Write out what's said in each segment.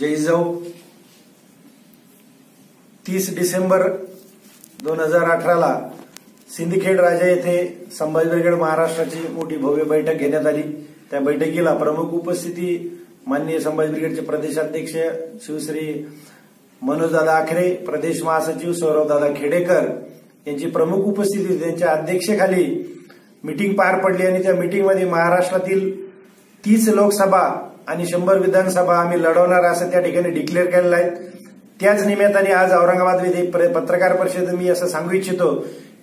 जैजाऊ तीस डिसेंबर दोन हजार अठराला सिंदखेड राजा येथे संभाजी ब्रिगेड महाराष्ट्राची मोठी भव्य बैठक घेण्यात आली. त्या बैठकीला प्रमुख उपस्थिती माननीय संभाजी ब्रिगेडचे प्रदेशाध्यक्ष शिवश्री मनोजदादा आखरे प्रदेश महासचिव सौरवदादा खेडेकर यांची प्रमुख उपस्थिती त्यांच्या अध्यक्षेखाली मिटिंग पार पडली आणि त्या मिटिंगमध्ये महाराष्ट्रातील तीस लोकसभा आणि शंभर विधानसभा आम्ही लढवणार असं त्या ठिकाणी डिक्लेअर केलेलं आहे. त्याच निमित्ताने आज औरंगाबाद विधी पत्रकार परिषदेत मी असं सांगू इच्छितो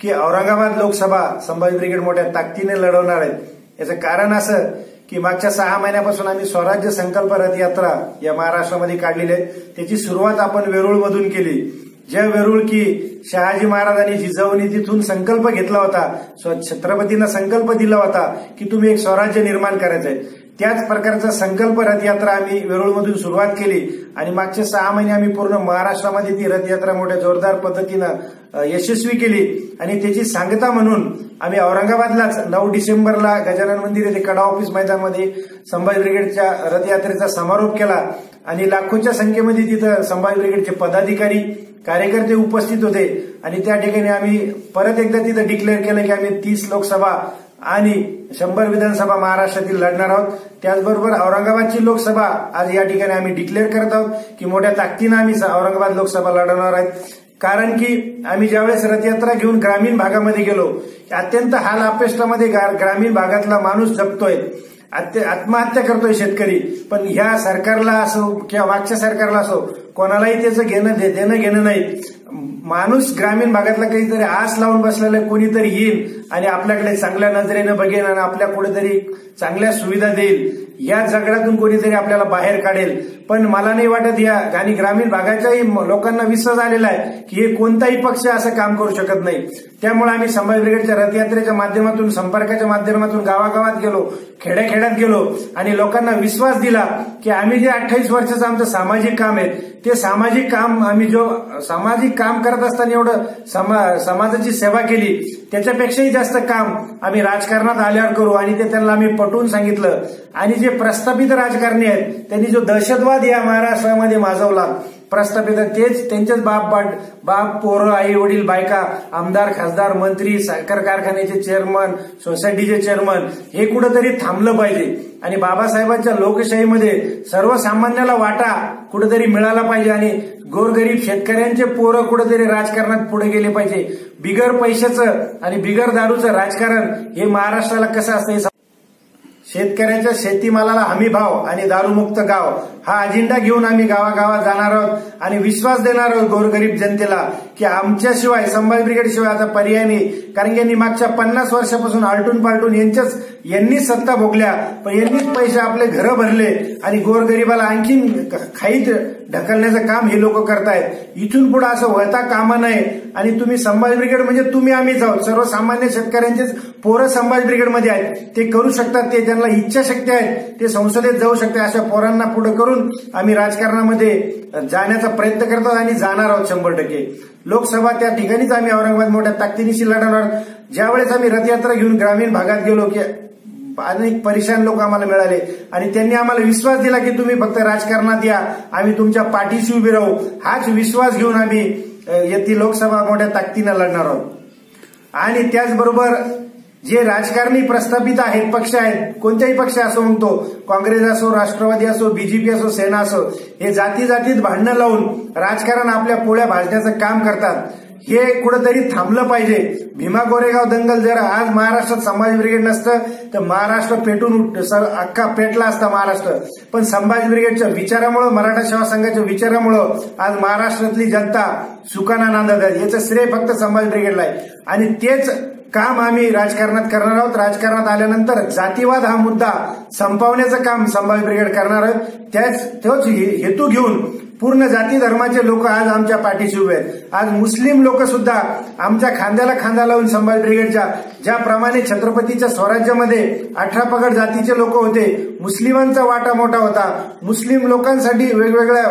की औरंगाबाद लोकसभा संभाजी ब्रिगेड मोठ्या ताकदीने लढवणार आहेत याचं कारण असं की मागच्या सहा महिन्यापासून आम्ही स्वराज्य संकल्प रथयात्रा या महाराष्ट्रामध्ये काढलेली आहे. त्याची सुरुवात आपण वेरूळमधून केली. ज्या वेरूळ की शहाजी महाराजांनी जिजाऊनी तिथून संकल्प घेतला होता छत्रपतींना संकल्प दिला होता की तुम्ही एक स्वराज्य निर्माण करायचं आहे त्याच प्रकारचा संकल्प रथयात्रा आम्ही वेरूळमधून सुरुवात केली. आणि मागचे सहा महिने आम्ही पूर्ण महाराष्ट्रामध्ये ती रथयात्रा मोठ्या जोरदार पद्धतीनं यशस्वी केली. आणि त्याची सांगता म्हणून आम्ही औरंगाबादलाच नऊ डिसेंबरला गजानन मंदिर येथे कडा ऑफिस मैदानामध्ये संभाजी ब्रिगेडच्या रथयात्रेचा समारोप केला. आणि लाखोच्या संख्येमध्ये तिथं संभाजी ब्रिगेडचे पदाधिकारी कार्यकर्ते उपस्थित होते. आणि त्या ठिकाणी आम्ही परत एकदा तिथं डिक्लेअर केलं की आम्ही तीस लोकसभा आणि शंभर विधानसभा महाराष्ट्रातील लढणार आहोत. त्याचबरोबर औरंगाबादची लोकसभा आज या ठिकाणी आम्ही डिक्लेअर करत आहोत की मोठ्या ताकदीनं आम्ही औरंगाबाद लोकसभा लढवणार आहेत. कारण की आम्ही ज्यावेळेस रथयात्रा घेऊन ग्रामीण भागामध्ये गेलो अत्यंत हाल अपेष्टामध्ये ग्रामीण भागातला माणूस जपतोय आत्महत्या करतोय शेतकरी. पण ह्या सरकारला असो किंवा मागच्या सरकारला असो कोणालाही त्याचं घेणं देणं घेणं नाही. माणूस ग्रामीण भागातला काहीतरी आस लावून बसलेला कोणीतरी येईल आणि आपल्याकडे चांगल्या नजरेनं बघेल आणि आपल्या कुठेतरी चांगल्या सुविधा देईल. या झगड्यातून कोणीतरी आपल्याला बाहेर काढेल. पण मला नाही वाटत या आणि ग्रामीण भागाच्याही लोकांना विश्वास आलेला आहे की हे कोणताही पक्ष असं काम करू शकत नाही. त्यामुळे आम्ही संभाजी ब्रिगेडच्या रथयात्रेच्या माध्यमातून संपर्काच्या माध्यमातून गावागावात गेलो खेड्याखेड्यात गेलो आणि लोकांना विश्वास दिला की आम्ही जे अठ्ठावीस वर्षाचं आमचं सामाजिक काम आहे ते सामाजिक काम आम्ही जो सामाजिक काम करत असताना एवढं समाजाची सेवा केली त्याच्यापेक्षाही जास्त काम आम्ही राजकारणात आल्यावर करू आणि ते त्यांना आम्ही पटवून सांगितलं. आणि जे प्रस्थापित राजकारणी आहेत त्यांनी जो दहशतवाद या महाराष्ट्रामध्ये माजवला प्रस्थापित तेच त्यांचेच बाप बाप पोरं आई वडील बायका आमदार खासदार मंत्री साखर कारखान्याचे चेअरमन सोसायटीचे चेअरमन हे कुठंतरी थांबलं पाहिजे. आणि बाबासाहेबांच्या लोकशाहीमध्ये सर्वसामान्याला वाटा कुठेतरी मिळाला पाहिजे आणि गोरगरीब शेतकऱ्यांचे पोरं कुठेतरी राजकारणात पुढे गेले पाहिजे. बिगर पैशाचं आणि बिगर दारूचं राजकारण हे महाराष्ट्राला कसं असतं शेतकऱ्याच्या शेतीमालाला हमी भाव आणि दारूमुक्त गाव हा अजेंडा घेऊन आम्ही गावागावात जाणार आहोत आणि विश्वास देणार आहोत गोरगरीब जनतेला की आमच्याशिवाय संभाजी ब्रिगेड शिवाय आता पर्याय नाही. कारण यांनी मागच्या पन्नास वर्षापासून आलटून पालटून यांच्याच यांनी सत्ता भोगल्या पण यांनीच पैसे आपले घरं भरले आणि गोरगरीबाला आणखीन खाईत ढकलण्याचं काम हे लोक करतायत. इथून पुढे असं वळता कामा नये. आणि तुम्ही संभाजी ब्रिगेड म्हणजे तुम्ही आम्हीच आहोत. सर्वसामान्य शेतकऱ्यांचेच पोरं संभाजी ब्रिगेडमध्ये आहेत. ते करू शकतात ते त्यांना इच्छाशक्ती आहे ते संसदेत जाऊ शकते अशा पोरांना पुढे करून आम्ही राजकारणामध्ये जाण्याचा प्रयत्न करतो आणि जाणार आहोत शंभर टक्के. लोकसभा त्या ठिकाणीच आम्ही औरंगाबाद मोठ्या ताकदीनिशी लढवणार ज्यावेळेस आम्ही रथयात्रा घेऊन ग्रामीण भागात गेलो की अनेक परेशान लोक आम्हाला मिळाले आणि त्यांनी आम्हाला विश्वास दिला की तुम्ही फक्त राजकारणात या आम्ही तुमच्या पाठीशी उभी राहू. हाच विश्वास घेऊन आम्ही येथील लोकसभा मोठ्या ताकदीनं लढणार आहोत. आणि त्याचबरोबर जे राजकारणी प्रस्थापित आहेत पक्ष आहेत कोणत्याही पक्ष असो म्हणतो काँग्रेस असो राष्ट्रवादी असो बीजेपी असो सेना असो हे जाती जातीत भांडणं लावून राजकारण आपल्या पोळ्या भाजण्याचं काम करतात. हे कुठंतरी थांबलं पाहिजे. भीमा गोरेगाव दंगल जर आज महाराष्ट्रात संभाजी ब्रिगेड नसतं तर महाराष्ट्र पेटून अख्खा पेटला असता महाराष्ट्र. पण संभाजी ब्रिगेडच्या विचारामुळं मराठा सेवा संघाच्या विचारामुळं आज महाराष्ट्रातली जनता सुखाना नांदत आहे. याचं श्रेय फक्त संभाजी ब्रिगेडला आहे. आणि तेच काम आम्ही राजकारणात करणार आहोत. राजकारणात आल्यानंतर जातीवाद हा मुद्दा संपवण्याचं काम संभाजी ब्रिगेड करणार आहोत त्याच तोच हेतू घेऊन पूर्ण जाती धर्माचे लोक आज आमच्या पाठीशी उभे आहेत. आज मुस्लिम लोक सुद्धा आमच्या खांद्याला खांदा लावून संभाजी ब्रिगेडच्या ज्याप्रमाणे छत्रपतीच्या स्वराज्यामध्ये अठरा पगड जातीचे लोक होते मुस्लिमांचा वाटा मोठा होता. मुस्लिम लोकांसाठी वेगवेगळ्या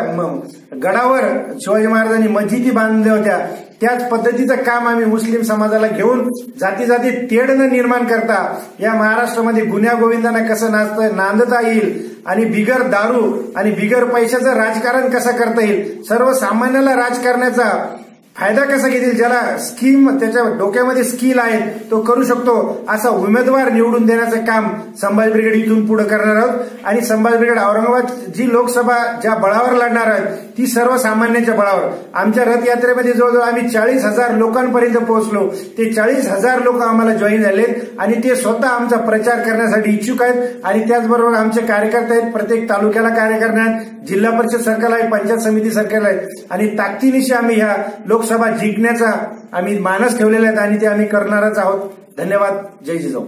गडावर शिवाजी महाराजांनी मस्जिदी बांधल्या होत्या. त्याच पद्धतीचं काम आम्ही मुस्लिम समाजाला घेऊन जाती जाती तेढ न निर्माण करता. या महाराष्ट्रामध्ये गुन्ह्या गोविंदांना कसं नाचतं नांदता येईल आणि बिगर दारू आणि बिगर पैशाचं राजकारण कसं करता येईल? सर्वसामान्याला राजकारणाचा फायदा कसा घेतील? ज्याला स्कीम त्याच्या डोक्यामध्ये स्किल आहे तो करू शकतो. असा उमेदवार निवडून देण्याचं काम संभाजी ब्रिगेड इथून पुढे करणार आहोत. आणि संभाजी ब्रिगेड औरंगाबाद जी लोकसभा ज्या बळावर लढणार आहे ती सर्वसामान्यांच्या बळावर. आमच्या रथयात्रेमध्ये जवळजवळ आम्ही चाळीस हजार लोकांपर्यंत पोहोचलो. ते चाळीस हजार लोक आम्हाला जॉईन झालेत आणि ते स्वतः आमचा प्रचार करण्यासाठी इच्छुक आहेत. आणि त्याचबरोबर आमचे कार्यकर्ते आहेत. प्रत्येक तालुक्याला कार्यकर्ते आहेत. जिल्हा परिषद सरकार आहे. पंचायत समिती सरकार आहे. आणि ताकदीनिशी आम्ही ह्या लोक लोकसभा जिंकण्याचा आम्ही मानस ठेवलेला आहे आणि ते आम्ही करणारच आहोत. धन्यवाद. जय जिजाऊ.